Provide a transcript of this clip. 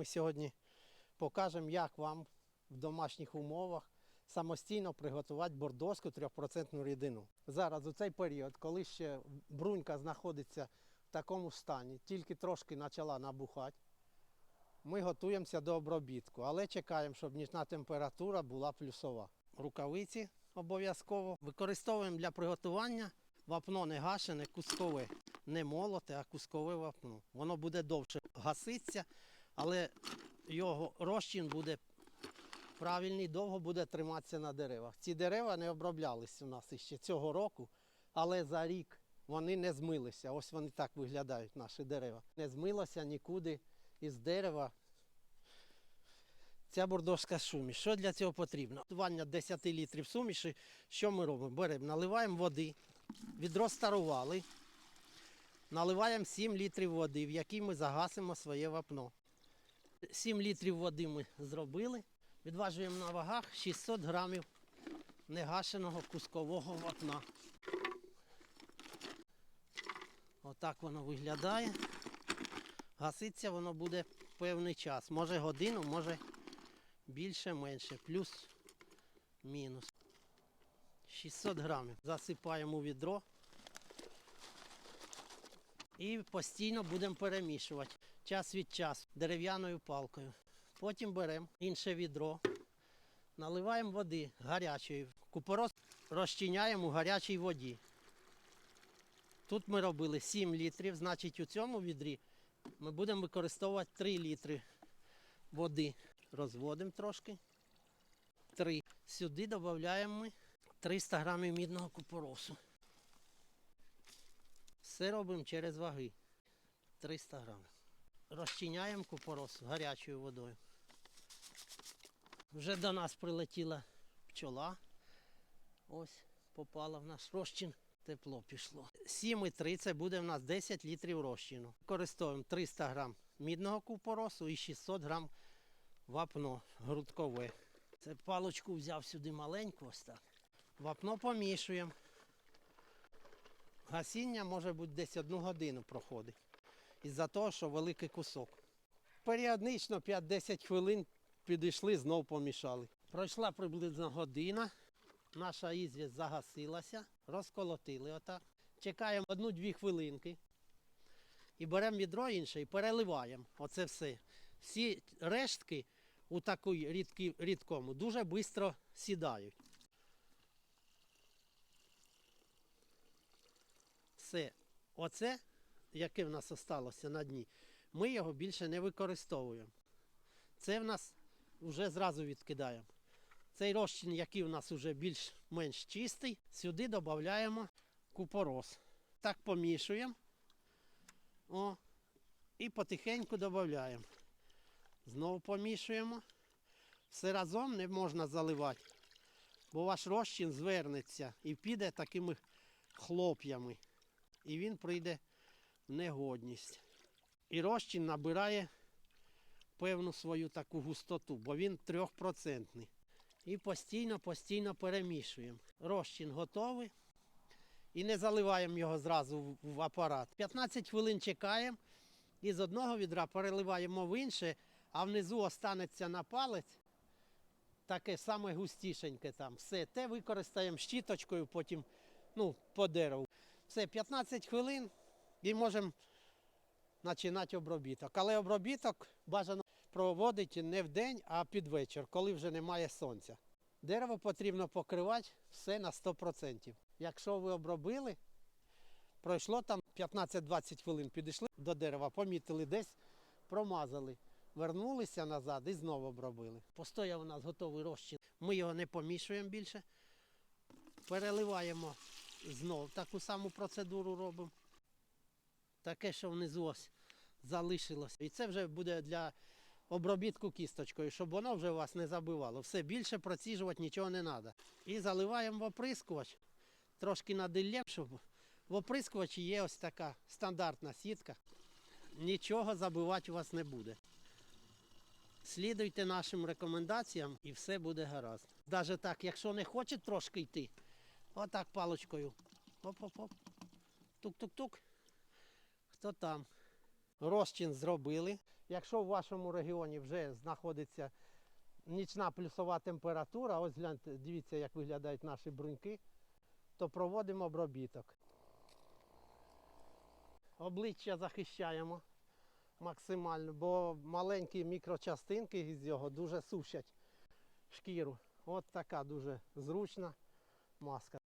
ми сьогодні покажемо, як вам в домашніх умовах самостійно приготувати бордоську 3% рідину. Зараз у цей період, коли ще брунька знаходиться в такому стані, тільки трошки почала набухати, ми готуємося до обробітку, але чекаємо, щоб нічна температура була плюсова. Рукавиці обов'язково. Використовуємо для приготування вапно не гашене, кускове, не молоте, а кускове вапно. Воно буде довше гаситися, але його розчин буде правильний, довго буде триматися на деревах. Ці дерева не оброблялись у нас іще цього року, але за рік вони не змилися. Ось вони так виглядають, наші дерева. Не змилося нікуди із дерева. Ця бордовська суміш. Що для цього потрібно? Готування 10 літрів суміші. Що ми робимо? Беремо, наливаємо води, відро старували, наливаємо 7 літрів води, в якій ми загасимо своє вапно. 7 літрів води ми зробили. Відважуємо на вагах 600 грамів негашеного кускового вапна. Отак воно виглядає. Гаситься воно буде певний час. Може годину, може більше, менше, плюс, мінус. 600 грамів. Засипаємо у відро. І постійно будемо перемішувати час від часу дерев'яною палкою. Потім беремо інше відро, наливаємо води гарячої. Купорос розчиняємо у гарячій воді. Тут ми робили 7 літрів, значить у цьому відрі ми будемо використовувати 3 літри води. Розводимо трошки. 3. Сюди додаємо ми 300 грамів мідного купоросу. Все робимо через ваги. 300 грамів. Розчиняємо купорос гарячою водою. Вже до нас прилетіла пчола. Ось попала в наш розчин. Тепло пішло. 7,3 це буде в нас 10 літрів розчину. Використовуємо 300 грам мідного купоросу і 600 грам вапно грудкове. Це паличку взяв сюди маленьку ось так. Вапно помішуємо. Гасіння може бути десь одну годину проходить. Із-за того, що великий кусок. Періодично 5-10 хвилин підійшли, знов помішали. Пройшла приблизно година. Наша ізвість загасилася, розколотили отак. Чекаємо одну-дві хвилинки. І беремо відро інше і переливаємо. Оце все. Всі рештки у такій рідкі, рідкому дуже швидко сідають. Все. Оце, яке в нас залишилося на дні, ми його більше не використовуємо. Це в нас вже зразу відкидаємо. Цей розчин, який в нас вже більш-менш чистий, сюди додаємо купорос. Так помішуємо. О, і потихеньку додаємо. Знову помішуємо. Все разом не можна заливати, бо ваш розчин звернеться і піде такими хлоп'ями. І він прийде негодність. І розчин набирає певну свою таку густоту, бо він трьохпроцентний. І постійно-постійно перемішуємо. Розчин готовий. І не заливаємо його зразу в- апарат. 15 хвилин чекаємо і з одного відра переливаємо в інше, а внизу останеться на палець. Таке саме густішеньке там. Все, те використаємо щіточкою, потім ну, по дереву. Все, 15 хвилин і можемо починати обробіток. Але обробіток бажано проводити не в день, а під вечір, коли вже немає сонця. Дерево потрібно покривати все на 100%. Якщо ви обробили, пройшло там 15-20 хвилин, підійшли до дерева, помітили десь, промазали, вернулися назад і знову обробили. Постояв у нас готовий розчин. Ми його не помішуємо більше. Переливаємо знов таку саму процедуру робимо. Таке, що внизу ось залишилось. І це вже буде для обробітку кісточкою, щоб воно вже вас не забивало. Все більше проціжувати нічого не треба. І заливаємо в оприскувач, трошки надиллям, щоб в оприскувачі є ось така стандартна сітка. Нічого забивати у вас не буде. Слідуйте нашим рекомендаціям і все буде гаразд. Навіть так, якщо не хоче трошки йти, отак паличкою. Оп-оп-оп. Тук-тук-тук. Хто там? Розчин зробили. Якщо в вашому регіоні вже знаходиться нічна плюсова температура, ось гляньте, дивіться, як виглядають наші бруньки, то проводимо обробіток. Обличчя захищаємо максимально, бо маленькі мікрочастинки з його дуже сушать шкіру. От така дуже зручна маска.